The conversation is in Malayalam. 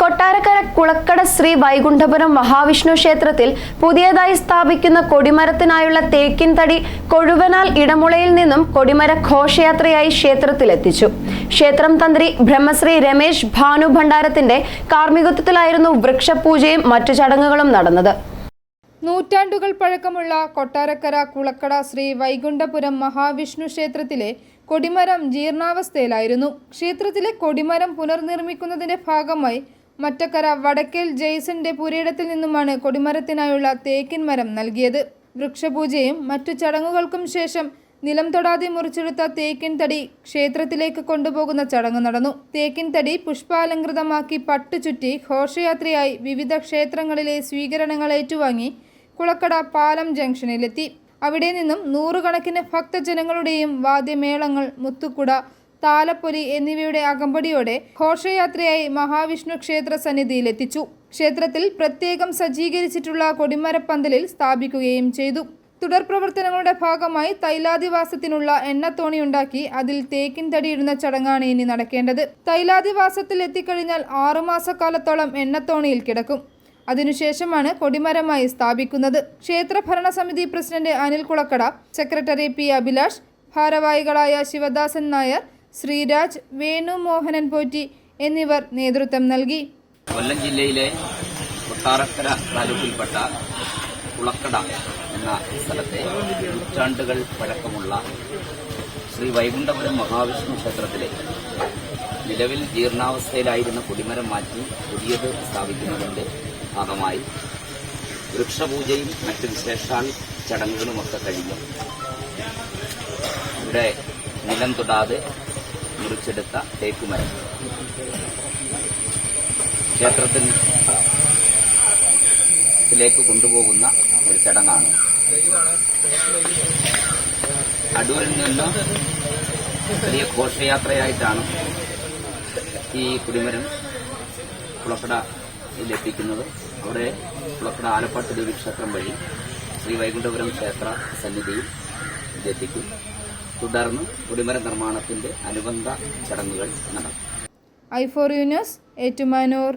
കൊട്ടാരക്കര കുളക്കട ശ്രീ വൈകുണ്ഠപുരം മഹാവിഷ്ണു ക്ഷേത്രത്തിൽ പുതിയതായി സ്ഥാപിക്കുന്ന കൊടിമരത്തിനായുള്ള തേക്കിൻ തടി കൊഴുവനാൽ ഇടമുളയിൽ നിന്നും കൊടിമര ഘോഷയാത്രയായി ക്ഷേത്രത്തിലെത്തിച്ചു. ക്ഷേത്രം തന്ത്രി ബ്രഹ്മശ്രീ രമേശ് ഭാനു ഭണ്ഡാരത്തിന്റെ കാർമ്മികത്വത്തിലായിരുന്നു വൃക്ഷപൂജയും മറ്റു ചടങ്ങുകളും നടന്നത്. നൂറ്റാണ്ടുകൾ പഴക്കമുള്ള കൊട്ടാരക്കര കുളക്കട ശ്രീ വൈകുണ്ഠപുരം മഹാവിഷ്ണു ക്ഷേത്രത്തിലെ കൊടിമരം ജീർണാവസ്ഥയിലായിരുന്നു. ക്ഷേത്രത്തിലെ കൊടിമരം പുനർനിർമ്മിക്കുന്നതിന്റെ ഭാഗമായി മറ്റക്കര വടക്കേൽ ജെയ്സന്റെ പുരയിടത്തിൽ നിന്നുമാണ് കൊടിമരത്തിനായുള്ള തേക്കിൻ മരം നൽകിയത്. വൃക്ഷപൂജയും മറ്റു ചടങ്ങുകൾക്കും ശേഷം നിലം തൊടാതെ മുറിച്ചെടുത്ത തേക്കിൻ തടി ക്ഷേത്രത്തിലേക്ക് കൊണ്ടുപോകുന്ന ചടങ്ങ് നടന്നു. തേക്കിൻ തടി പുഷ്പാലങ്കൃതമാക്കി പട്ടുചുറ്റി ഘോഷയാത്രയായി വിവിധ ക്ഷേത്രങ്ങളിലെ സ്വീകരണങ്ങൾ ഏറ്റുവാങ്ങി കുളക്കട പാലം ജംഗ്ഷനിലെത്തി. അവിടെ നിന്നും നൂറുകണക്കിന് ഭക്തജനങ്ങളുടെയും വാദ്യമേളങ്ങൾ മുത്തുക്കുട താലപ്പൊലി എന്നിവയുടെ അകമ്പടിയോടെ ഘോഷയാത്രയായി മഹാവിഷ്ണു ക്ഷേത്ര സന്നിധിയിലെത്തിച്ചു. ക്ഷേത്രത്തിൽ പ്രത്യേകം സജ്ജീകരിച്ചിട്ടുള്ള കൊടിമരപ്പന്തലിൽ സ്ഥാപിക്കുകയും ചെയ്തു. തുടർ പ്രവർത്തനങ്ങളുടെ ഭാഗമായി തൈലാദിവാസത്തിനുള്ള എണ്ണത്തോണി ഉണ്ടാക്കി അതിൽ തേക്കിൻ തടിയിടുന്ന ചടങ്ങാണ് ഇനി നടക്കേണ്ടത്. തൈലാദിവാസത്തിൽ എത്തിക്കഴിഞ്ഞാൽ ആറുമാസക്കാലത്തോളം എണ്ണത്തോണിയിൽ കിടക്കും. അതിനുശേഷമാണ് കൊടിമരമായി സ്ഥാപിക്കുന്നത്. ക്ഷേത്ര ഭരണസമിതി president Anil Kulakkada secretary P Abhilash ഭാരവാഹികളായ ശിവദാസൻ നായർ ശ്രീരാജ് വേണു മോഹനൻ പോറ്റി എന്നിവർ നേതൃത്വം നൽകി. കൊല്ലം ജില്ലയിലെ കൊട്ടാരക്കര താലൂക്കിൽപ്പെട്ട കുളക്കട എന്ന സ്ഥലത്തെ നൂറ്റാണ്ടുകൾ പഴക്കമുള്ള ശ്രീ വൈകുണ്ഠപുരം മഹാവിഷ്ണു ക്ഷേത്രത്തിലെ നിലവിൽ ജീർണാവസ്ഥയിലായിരുന്ന കുടിമരം മാറ്റി പുതിയത് സ്ഥാപിക്കുന്നതിന്റെ ഭാഗമായി വൃക്ഷപൂജയും മറ്റ് വിശേഷാൽ ചടങ്ങുകളുമൊക്കെ കഴിഞ്ഞു. ഇവിടെ നിലം തൊടാതെ മുറിച്ചെടുത്ത തേക്കുമരം. ക്ഷേത്രത്തിലേക്ക് ത്തിലേക്ക് കൊണ്ടുപോകുന്ന ഒരു ചടങ്ങാണ്. അടൂരിൽ നിന്ന് വലിയ ഘോഷയാത്രയായിട്ടാണ് ഈ കുടിമരം കുളക്കടയിലെത്തിക്കുന്നത് അവിടെ കുളക്കട ആലപ്പാട്ട് ദേവി ക്ഷേത്രം വഴി ശ്രീ വൈകുണ്ഠപുരം ക്ഷേത്ര സന്നിധിയിൽ ഇതെത്തിക്കും തുടർന്ന് കുടിമര നിർമ്മാണത്തിന്റെ അനുബന്ധ ചടങ്ങുകൾ നടക്കും. I for you news Ettumanoor.